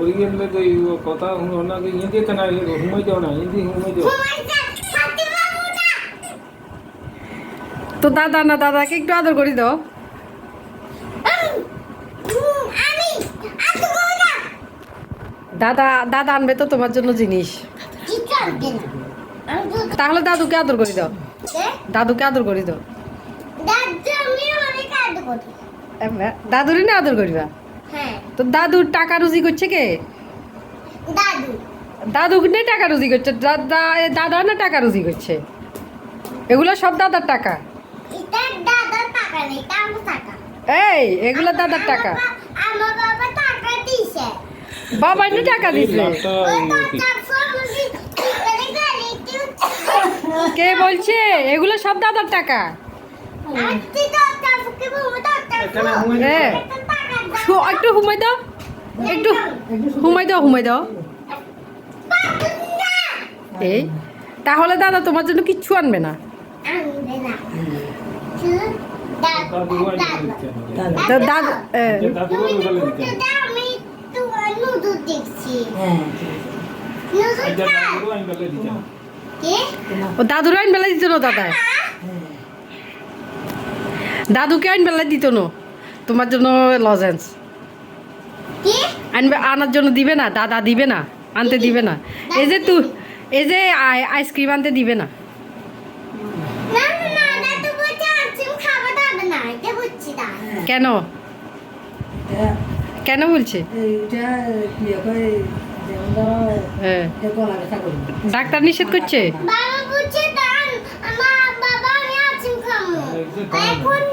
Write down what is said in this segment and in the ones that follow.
ওরিয়েন্টে তো এই কথা ওনাকে হিন্দি তো না হুমাই যাও না হিন্দি হুমাই যাও তো দাদা না দাদাকে একটু আদর করি দাও দাদা দাদা আনবে তো তোমার জন্য জিনিস তাহলে দাদুকে আদর করি দাও দাদুকে আদর করি দাও দাদুরই না আদর করিবা হ্যাঁ তো দাদুর টাকা রুজি করছে কে? দাদু। দাদু টাকা রুজি করছে দাদা এ দাদা না টাকা রুজি করছে? এগুলো সব দাদার টাকা। এই এগুলো দাদার টাকা। আমার বাবা টাকা দিছে টাকা দিছে কে? বলছে? এগুলো সব দাদার টাকা। আজকে একটু হুমাই দাও। একটু হুমাই দাও হুমাই দাও। এই তাহলে দাদা তোমার জন্য কিচ্ছু আনবে না। হ্যাঁ ও দাদুর আইন বেলা দিত না দাদা দাদুকে আইন বেলা দিত না। তোমার জন্য লজেন্স কে আনবে আনার জন্য দিবে না দাদা দিবে না আনতে দিবে না এই যে তু এই যে আই- আইসক্রিম আনতে দিবে না কেন কেন বলছে হয় হ্যাঁ ডাক্তার নিষেধ করছে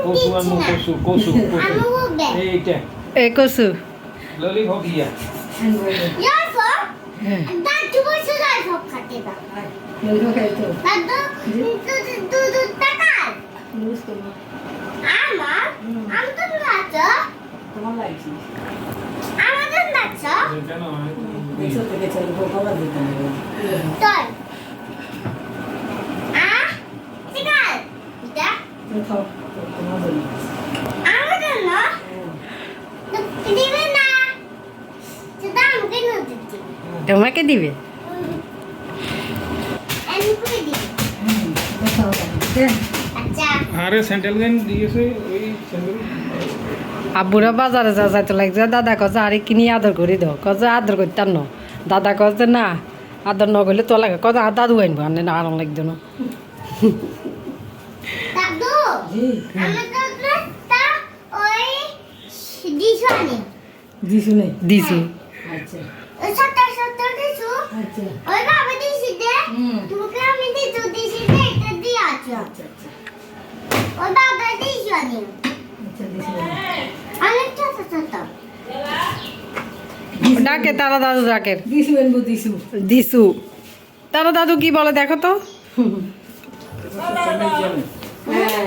কসু আনু দিচ্ছি না। কসু কসু আমি কসু এইটা এ কসু ললিপপ ইয়া ইয়ারফো তোমাকে দিবে? আমি করে দিই খাও দেন আরে স্যান্ডেল গান দিয়েছে ওই স্যান্ডেল আব্বুরা বাজারে যা যাইতে লাগছে দাদা কছে আরে কিনি আদর করে দাও? কছে আদর করতাম না। দাদা কছে না আদর ন করলে তো লাগে। কত দাদু আনব আনে না আরাম লাগতো না। নেই। আচ্ছা। আচ্ছা। ওই বাবা দে আমি দে এটা আছো। আচ্ছা আচ্ছা। ওই বাবা আচ্ছা ডাকে তারা দাদু ডাকে। এনবো দিছু তারা দাদু কি বলে দেখো তো?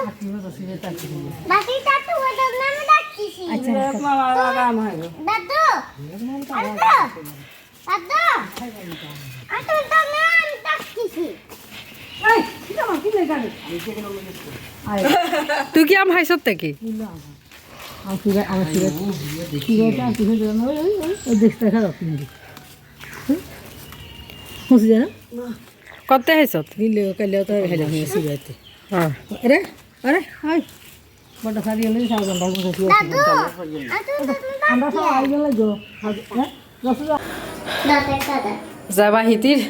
ঠান্ডা আচ্ছা আম পাইছে দাদু বাকি দাদু ওটা নামে ডাকছিস দাদু। দাদু দাদু আমি তো তুই কি খাইছ থেকে? হ্যাঁ আরে আরে হাই বড় সারি হলে আমি আমরা সব আই গেলে গো। হ্যাঁ দাদা দাদা। যাবা হিতির।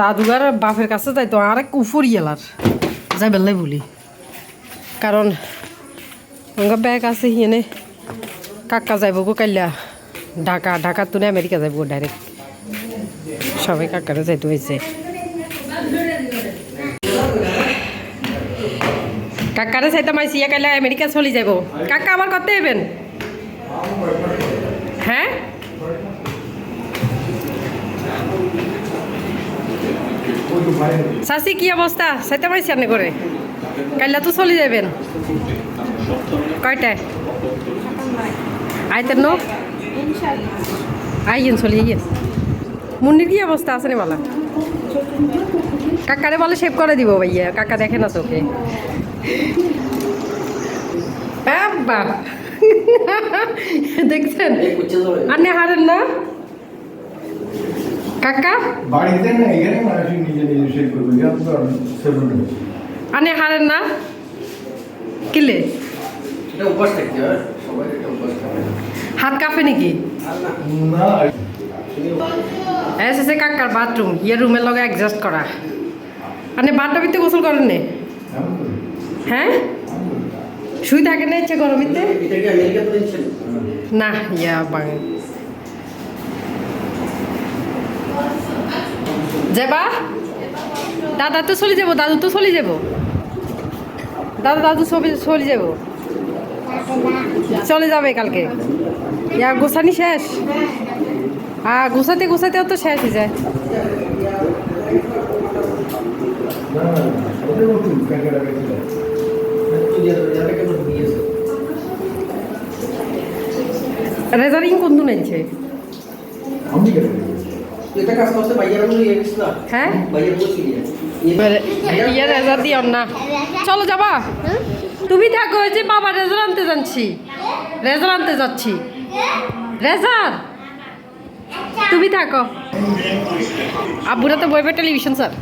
দাদুগার বাপের কাছে যাই তো আর এক উফর গেলার যাই বেলাই বলি। কারণ আমার ব্যাগ আছে হিনে কাকা যাইব গো কাইলা। ঢাকা ঢাকা তুলে আমেরিকা যাইব ডাইরেক্ট। সবাই কাকারে যাইতে হয়েছে কাকারে চাইতে মাইছি ইয়া কাইলা আমেরিকা চলি যাব। কাকা আবার কত এবেন হ্যাঁ শাসি কি অবস্থা সেটা পাইছি আপনি করে কাইলা তো চলে যাবেন কয়টায় আইতেন নো? আইয়েন চলে আইয়েন মুন্নির কি অবস্থা আছে বলা? কাকারে বলে সেভ করে দিব ভাইয়া। কাকা দেখে না চোখে। বাবা দেখছেন? আপনি হারেন না? কাকা? বাড়িতে না এখানে মানুষ নিজে নিজে শেষ করবে আপনি হারেন না? কিলে এটা উপবাস থাকতে হয় সবাই এটা উপবাস থাকে হাত কাঁপে নাকি? না। এসেছে কাকার বাথরুম ইয়ে রুমের লগে অ্যাডজাস্ট করা। আপনি বাথরুমিতে গোসল করেন নে হ্যাঁ? শুই থাকে না ইচ্ছে গরমিতে এটা কি আমেরিকা তো দিচ্ছেন না ইয়া বাং যাবা? দাদা তো চলে যাব দাদু তো চলে যাব। দাদা দাদু ছবি চলে যাব। চলে যাবে কালকে। ইয়া গোছানি শেষ? হ্যাঁ গোছাতে গোছাতেও তো শেষ হয়ে যায়। না রেজারিং কোন দিন আনছে আমি কেন এটা কাজ করতে বাইয়ারগুলো গেছিল হ্যাঁ? বাইয়ারগুলো কি ইয়ে রেজার দিও না। চলো যাবা। তুমি থাকো ওই যে বাবা রেজার আনতে যাচ্ছি। রেজার আনতে যাচ্ছি। রেজার তুমি থাকো। আব্বুরা তো বইবে টেলিভিশন স্যার।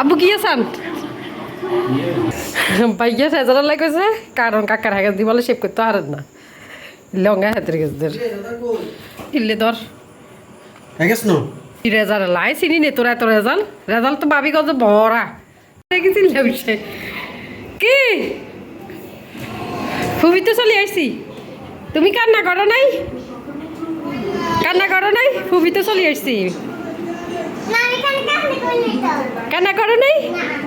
আব্বু কি আসান ভাইয়া রেজার লাগেছে কারণ কাকার হাগে দি বলে শেভ করতে পারেন না। লঙ্গা হাতের গেছে ইল্লে ধর রেজাল্ট লাই চিনি নে তোরা এত রেজাল্ট রেজাল্ট তো ভাবি কত বড়া দেখেছিল কি ফুবি তো চলে আসছি তুমি কান্না করো নাই? কান্না করো নাই? ফুবি তো চলে আসছি না এখানে কাহিনী করলি তো কান্না করো নাই?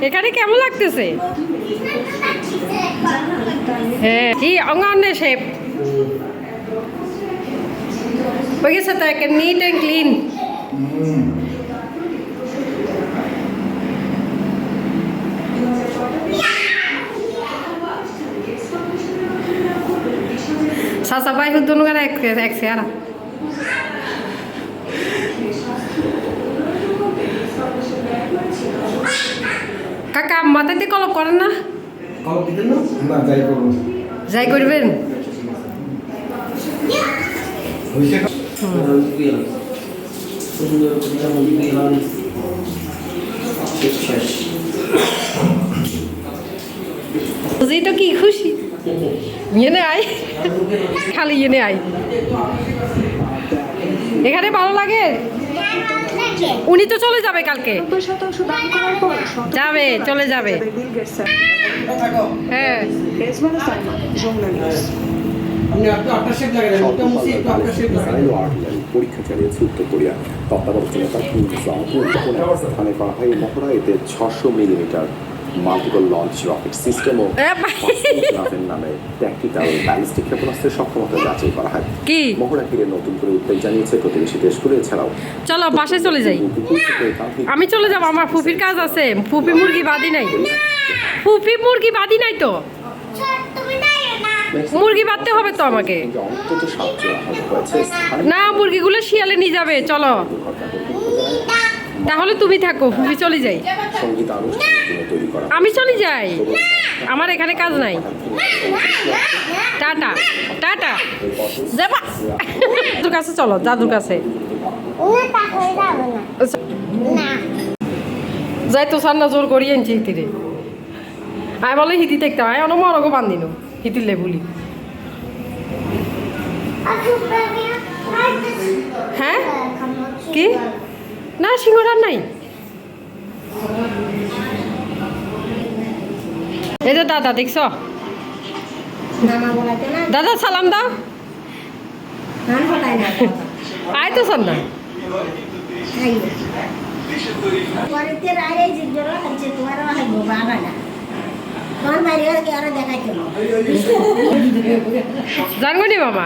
এখানে কেমন লাগতেছে? হ্যাঁ কি অঙ্গনে শেপ? হয়ে গেছে তো একটা নিট অ্যান্ড ক্লিন সাসা ভাই দুনো গানে এক এক চেয়ারা কাকা মাথাতে কলপ করেন না? যাই করবেন হয়েছে সুন্দর করে মন্দির গেলাম শেষ বুঝি তো কি খুশি? ইয়েনে আয়। খালি ইয়েনে আয়। এখানে ভালো লাগে? উনি তো চলে যাবে কালকে। যাবে, চলে যাবে। হ্যাঁ। পরীক্ষা চালিয়েছে উত্তর কোরিয়া। তত্ত্বাবধানে করা হয় এতে ছশো millimetre multiple launch rocket system ও নামে ট্যাকটিক্যাল ব্যালিস্টিক ক্ষেপণাস্ত্রের সক্ষমতা যাচাই করা হয়। কি? মহড়া ঘিরে নতুন করে উদ্বেগ জানিয়েছে প্রতিবেশী দেশগুলো এছাড়াও চলো বাসায় চলে যাই। আমি চলে যাব আমার ফুপির কাজ আছে। ফুপি মুরগি বাদি নাই। ফুপি মুরগি বাদি নাই তো? মুরগি বাঁধতে হবে তো আমাকে। না মুরগিগুলো শিয়ালে নিয়ে যাবে চলো। তাহলে তুমি থাকো ফুপি চলে যাই। আমি চলে যাই? আমার এখানে কাজ নাই। Tata tata. যাবা। দাদুর কাছে চলো দাদুর কাছে। হয়ে যাই তো সান্না জোর করি আনছি হিতিরে। আয় বলে হিতি দেখতে আয় অন মরগো বান্ধিনো হিতিলে বলি। হ্যাঁ? কি? না সিংহরার নাই। এই যে দাদা, দেখছ? দাদা, সালাম দাও। আয় তো দেখাইতে জানগো নি, মামা?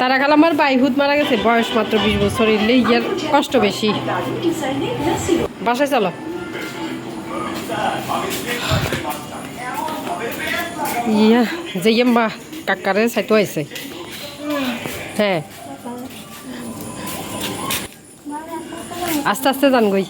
তারা খাল আমার বাইহুত মারা গেছে, বয়স মাত্র বিশ বছর, এলে ইয়ার কষ্ট বেশি। বাসায় চলো। ইয়া যেইম বা কাকারে চাইতো আইছে। হ্যাঁ। আস্তে আস্তে যান গই